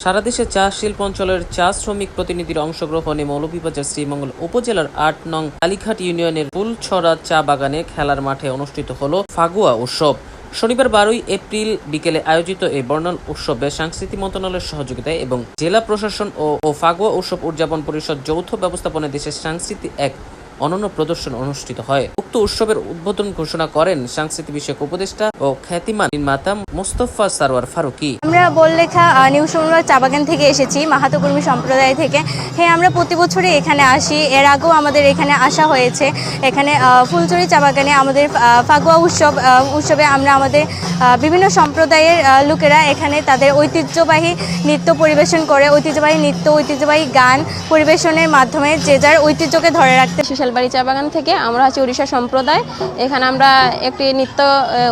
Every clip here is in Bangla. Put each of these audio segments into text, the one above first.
সারা দেশে চা শিল্প অঞ্চলের চা শ্রমিক প্রতিনিধির অংশগ্রহণে মৌলভীবাজার শ্রীমঙ্গল উপজেলার আট নং কালীঘাট ইউনিয়নের ফুলছড়া চা বাগানে খেলার মাঠে অনুষ্ঠিত হল ফাগুয়া উৎসব। শনিবার বারোই এপ্রিল বিকেলে আয়োজিত এই বর্ণাল উৎসবে সাংস্কৃতিক মন্ত্রণালয়ের সহযোগিতায় এবং জেলা প্রশাসন ও ও ফাগুয়া উৎসব উদযাপন পরিষদ যৌথ ব্যবস্থাপনায় দেশের সাংস্কৃতিক এক অনন্য প্রদর্শন অনুষ্ঠিত হয়। উক্ত উৎসবের উদ্বোধন ঘোষণা করেন সাংস্কৃতিক বিষয়ক উপদেষ্টা ও খ্যাতিমান মাতা মোস্তফা সারোয়ার ফারুকি। আমরা বললেখা নিউ সুন্দর চা বাগান থেকে এসেছি মাহাতো কর্মী সম্প্রদায় থেকে। হ্যাঁ আমরা প্রতি বছরই এখানে আসি। এর আগেও আমাদের এখানে আসা হয়েছে। এখানে ফুলচুরি চা বাগানে আমাদের ফাগুয়া উৎসব উৎসবে আমরা আমাদের বিভিন্ন সম্প্রদায়ের লোকেরা এখানে তাদের ঐতিহ্যবাহী নৃত্য পরিবেশন করে, ঐতিহ্যবাহী নৃত্য, ঐতিহ্যবাহী গান পরিবেশনের মাধ্যমে যে যার ঐতিহ্যকে ধরে রাখতে শিশালবাড়ি চা বাগান থেকে আমরা হচ্ছে উড়িষ্যা সম্প্রদায়। এখানে আমরা একটি নৃত্য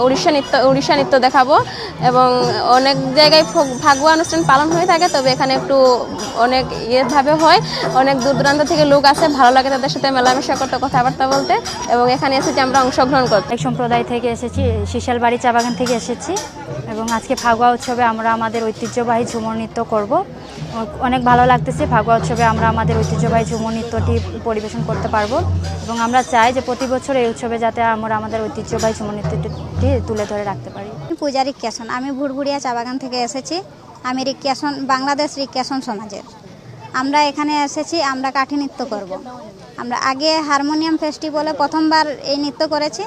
উড়িষ্যা নৃত্য উড়িষ্যা নৃত্য দেখাবো এবং অনেক জায়গায় ফগ- ফাগুয়া অনুষ্ঠান পালন হয়ে থাকে, তবে এখানে একটু অনেক ইয়েভাবে হয়। অনেক দূর দূরান্ত থেকে লোক আসে, ভালো লাগে তাদের সাথে মেলামেশা করতে, কথাবার্তা বলতে এবং এখানে এসেছি আমরা অংশগ্রহণ করতে। এক সম্প্রদায় থেকে এসেছি, শিশালবাড়ি চা বাগান থেকে এসেছি এবং আজকে ফাগুয়া উৎসবে আমরা আমাদের ঐতিহ্যবাহী ঝুমুর নৃত্য করব। অনেক ভালো লাগতেছে ফাগুয়া উৎসবে আমরা আমাদের ঐতিহ্যবাহী ঝুমুর নৃত্যটি পরিবেশন করতে পারব। এবং আমরা চাই যে প্রতি বছর এই উৎসবে যাতে আমরা আমাদের ঐতিহ্যবাহী নৃত্যটি তুলে ধরে রাখতে পারি। পূজা রিক্যাসন। আমি ভুরভুরিয়া চা বাগান থেকে এসেছি। আমি রিক্যাশন বাংলাদেশ রিক্যাশন সমাজের। আমরা এখানে এসেছি, আমরা কাঠি নৃত্য করব। আমরা আগে হারমোনিয়াম ফেস্টিভ্যালে প্রথমবার এই নৃত্য করেছি।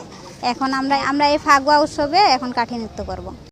এখন আমরা আমরা এই ফাগুয়া উৎসবে এখন কাঠি নৃত্য করব।